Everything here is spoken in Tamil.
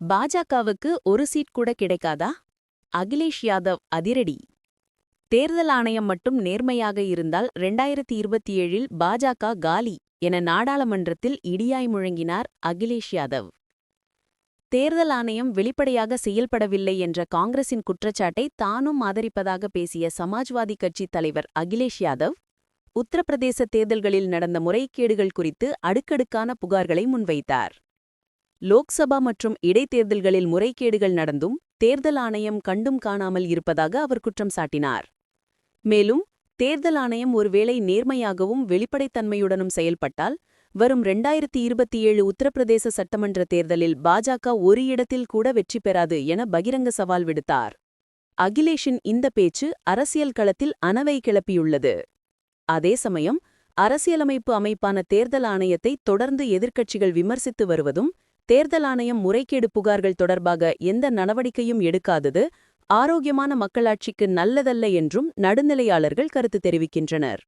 பாஜகவுக்கு ஒரு சீட் கூட கிடைக்காதா? அகிலேஷ் யாதவ் அதிரடி. தேர்தல் ஆணையம் மட்டும் நேர்மையாக இருந்தால் ரெண்டாயிரத்தி இருபத்தி ஏழில் பாஜக காலி என நாடாளுமன்றத்தில் இடியாய் முழங்கினார் அகிலேஷ் யாதவ். தேர்தல் ஆணையம் வெளிப்படையாக செயல்படவில்லை என்ற காங்கிரசின் குற்றச்சாட்டை தானும் ஆதரிப்பதாக பேசிய சமாஜ்வாதி கட்சி தலைவர் அகிலேஷ் யாதவ் உத்தரப்பிரதேச தேர்தல்களில் நடந்த முறைகேடுகள் குறித்து அடுக்கடுக்கான புகார்களை முன்வைத்தார். லோக்சபா மற்றும் இடைத்தேர்தல்களில் முறைகேடுகள் நடந்தும் தேர்தல் ஆணையம் கண்டும் காணாமல் இருப்பதாக அவர் குற்றம் சாட்டினார். மேலும் தேர்தல் ஆணையம் ஒருவேளை நேர்மையாகவும் வெளிப்படைத்தன்மையுடனும் செயல்பட்டால் வரும் ரெண்டாயிரத்தி இருபத்தி ஏழு உத்தரப்பிரதேச சட்டமன்ற தேர்தலில் பாஜக ஒரு இடத்தில் கூட வெற்றி பெறாது என பகிரங்க சவால் விடுத்தார். அகிலேஷின் இந்த பேச்சு அரசியல் களத்தில் அனவை கிளப்பியுள்ளது. அதே சமயம் அரசியலமைப்பு அமைப்பான தேர்தல் ஆணையத்தை தொடர்ந்து எதிர்க்கட்சிகள் விமர்சித்து வருவதும் தேர்தல் ஆணையம் முறைகேடு புகார்கள் தொடர்பாக எந்த நடவடிக்கையும் எடுக்காதது ஆரோக்கியமான மக்களாட்சிக்கு நல்லதல்ல என்றும் நடுநிலையாளர்கள் கருத்து தெரிவிக்கின்றனர்.